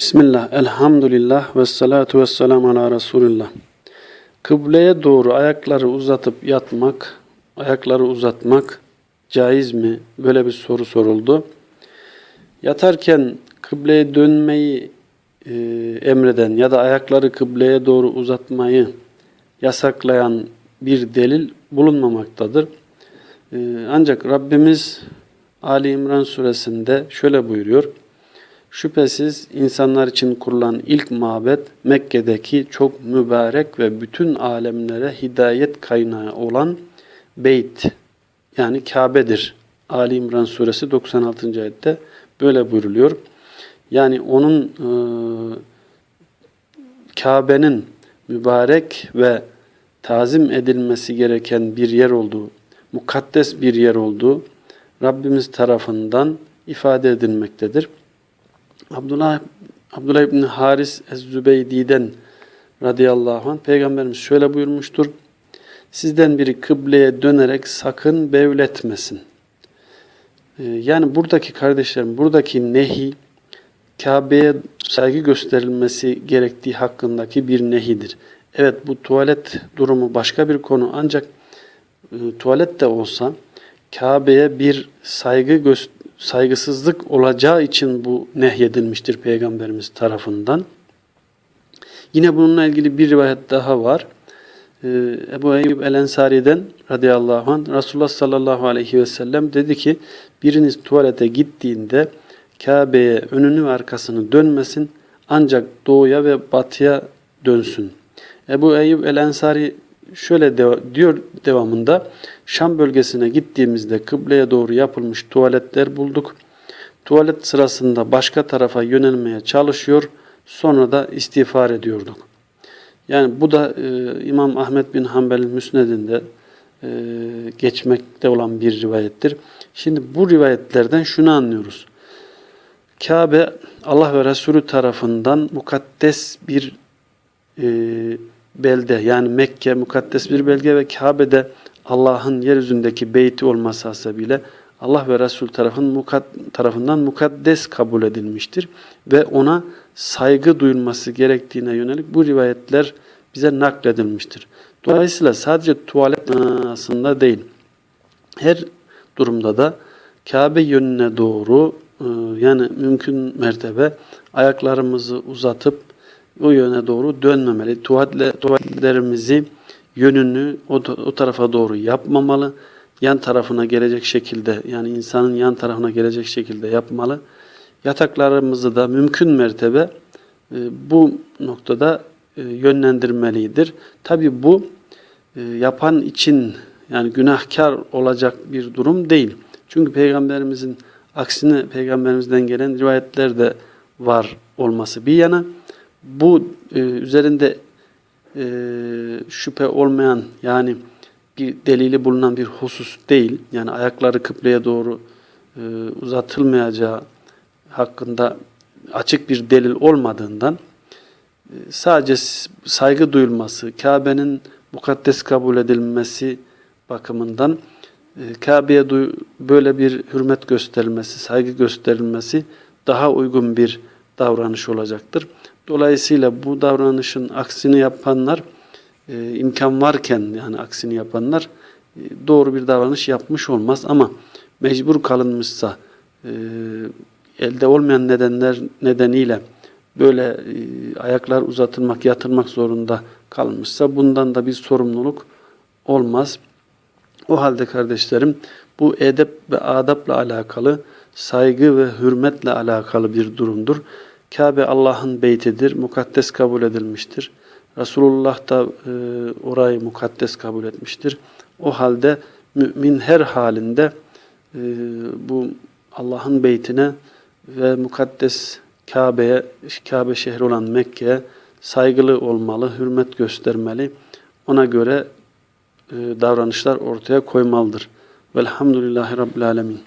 Bismillah, elhamdülillah ve salatu ve selamu ala Resulillah. Kıbleye doğru ayakları uzatıp yatmak, ayakları uzatmak caiz mi? Böyle bir soru soruldu. Yatarken kıbleye dönmeyi e, emreden ya da ayakları kıbleye doğru uzatmayı yasaklayan bir delil bulunmamaktadır. E, ancak Rabbimiz Ali İmran suresinde şöyle buyuruyor. Şüphesiz insanlar için kurulan ilk mabet Mekke'deki çok mübarek ve bütün alemlere hidayet kaynağı olan Beyt yani Kabe'dir. Ali İmran suresi 96. ayette böyle buyruluyor. Yani onun e, Kabe'nin mübarek ve tazim edilmesi gereken bir yer olduğu, mukaddes bir yer olduğu Rabbimiz tarafından ifade edilmektedir. Abdullah Abdullah İbni Haris Ez-Zübeydi'den radıyallahu anh Peygamberimiz şöyle buyurmuştur. Sizden biri kıbleye dönerek sakın bevletmesin. Ee, yani buradaki kardeşlerim, buradaki nehi Kabe'ye saygı gösterilmesi gerektiği hakkındaki bir nehidir. Evet bu tuvalet durumu başka bir konu ancak e, tuvalet de olsa Kabe'ye bir saygı göster saygısızlık olacağı için bu nehyedilmiştir Peygamberimiz tarafından. Yine bununla ilgili bir rivayet daha var. Ee, Ebu Eyyub el-Ensari'den radıyallahu anh Resulullah sallallahu aleyhi ve sellem dedi ki biriniz tuvalete gittiğinde Kabe'ye önünü ve arkasını dönmesin ancak doğuya ve batıya dönsün. Ebu Eyyub el-Ensari şöyle de, diyor devamında Şam bölgesine gittiğimizde kıbleye doğru yapılmış tuvaletler bulduk. Tuvalet sırasında başka tarafa yönelmeye çalışıyor sonra da istiğfar ediyorduk. Yani bu da e, İmam Ahmet bin Hanbel'in müsnedinde e, geçmekte olan bir rivayettir. Şimdi bu rivayetlerden şunu anlıyoruz. Kabe Allah ve Resulü tarafından mukaddes bir e, belde yani Mekke mukaddes bir belge ve Kabe'de Allah'ın yeryüzündeki beyti olması hasebiyle Allah ve Resul tarafından mukaddes kabul edilmiştir ve ona saygı duyulması gerektiğine yönelik bu rivayetler bize nakledilmiştir. Dolayısıyla sadece tuvalet manasında değil, her durumda da Kabe yönüne doğru e, yani mümkün mertebe ayaklarımızı uzatıp o yöne doğru dönmemeli. Tuvaletle, tuvaletlerimizi yönünü o, o tarafa doğru yapmamalı. Yan tarafına gelecek şekilde yani insanın yan tarafına gelecek şekilde yapmalı. Yataklarımızı da mümkün mertebe e, bu noktada e, yönlendirmelidir. Tabi bu e, yapan için yani günahkar olacak bir durum değil. Çünkü peygamberimizin aksine peygamberimizden gelen rivayetler de var olması bir yana bu e, üzerinde e, şüphe olmayan yani bir delili bulunan bir husus değil. Yani ayakları kıbleye doğru e, uzatılmayacağı hakkında açık bir delil olmadığından e, sadece saygı duyulması, Kabe'nin mukaddes kabul edilmesi bakımından e, Kabe'ye böyle bir hürmet gösterilmesi, saygı gösterilmesi daha uygun bir davranış olacaktır. Dolayısıyla bu davranışın aksini yapanlar e, imkan varken yani aksini yapanlar e, doğru bir davranış yapmış olmaz ama mecbur kalınmışsa e, elde olmayan nedenler nedeniyle böyle e, ayaklar uzatılmak, yatırmak zorunda kalmışsa bundan da bir sorumluluk olmaz. O halde kardeşlerim bu edep ve adapla alakalı, saygı ve hürmetle alakalı bir durumdur. Kabe Allah'ın beytidir, mukaddes kabul edilmiştir. Resulullah da e, orayı mukaddes kabul etmiştir. O halde mümin her halinde e, bu Allah'ın beytine ve mukaddes Kabe'ye, Kabe şehri olan Mekke'ye saygılı olmalı, hürmet göstermeli. Ona göre e, davranışlar ortaya koymalıdır. Velhamdülillahi Rabbil Alemin.